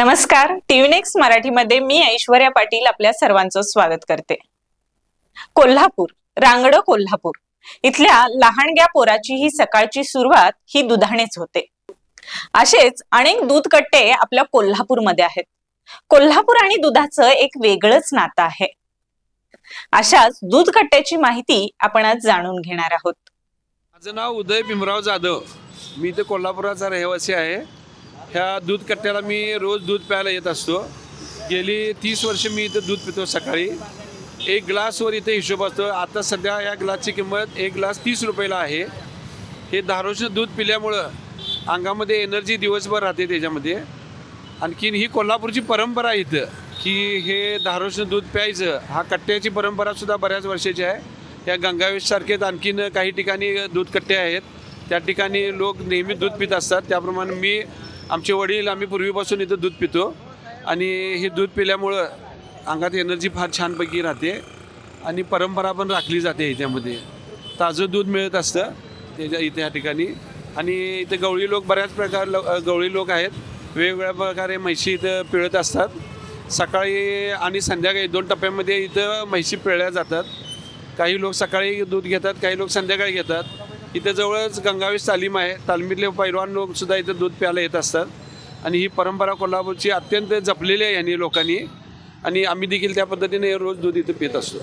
नमस्कार. TV next मराठीमध्ये मी ऐश्वर्या पाटील आपल्या सर्वांचं स्वागत करते. कोल्हापूर रांगड कोल्हापूर. इथल्या लहानग्या पोराची ही सकाळची सुरुवात ही दुधानेच होते. असेच अनेक दूध कट्टे आपल्या कोल्हापूरमध्ये आहेत. कोल्हापूर आणि दुधाचं एक वेगळंच नातं आहे. अशाच दूध कट्ट्याची माहिती आपण आज जाणून घेणार आहोत. माझं नाव उदय भीमराव जाधव. मी इथे कोल्हापुराचा रहिवासी आहे. ह्या दूध कट्ट्याला मी रोज दूध प्यायला येत असतो. गेली तीस वर्ष मी इथं दूध पितो सकाळी. एक ग्लासवर इथे हिशोब असतो. आता सध्या या ग्लासची किंमत एक ग्लास तीस रुपयाला आहे. हे धारोचं दूध पिल्यामुळं अंगामध्ये एनर्जी दिवसभर राहते त्याच्यामध्ये. आणखीन ही कोल्हापूरची परंपरा इथं की हे धारोचं दूध प्यायचं हा कट्ट्याची परंपरासुद्धा बऱ्याच वर्षाची आहे. या गंगावेशसारखेच आणखीन काही ठिकाणी दूध कट्टे आहेत. त्या ठिकाणी लोक नेहमी दूध पित असतात. त्याप्रमाणे मी आमचे वडील आम्ही पूर्वीपासून इथं दूध पितो. आणि हे दूध पिल्यामुळं अंगात एनर्जी फार छानपैकी राहते. आणि परंपरा पण राखली जाते याच्यामध्ये. ताजं दूध मिळत असतं त्याच्या इथे ह्या ठिकाणी. आणि इथे गवळी लोक बऱ्याच प्रकार लो- गवळी लोक आहेत. वेगवेगळ्या प्रकारे म्हैशी इथं पिळत असतात. सकाळी आणि संध्याकाळी दोन टप्प्यामध्ये इथं म्हैशी पिळल्या जातात. काही लोक सकाळी दूध घेतात काही लोक संध्याकाळी घेतात. इथं जवळच गंगावेश तालीम आहे. तालमीतले पैलवान लोक सुद्धा इथं दूध प्यायला येत असतात. आणि ही परंपरा कोल्हापूरची अत्यंत जपलेली आहे यांनी लोकांनी. आणि आम्ही देखील त्या पद्धतीने रोज दूध इथं पित असतो.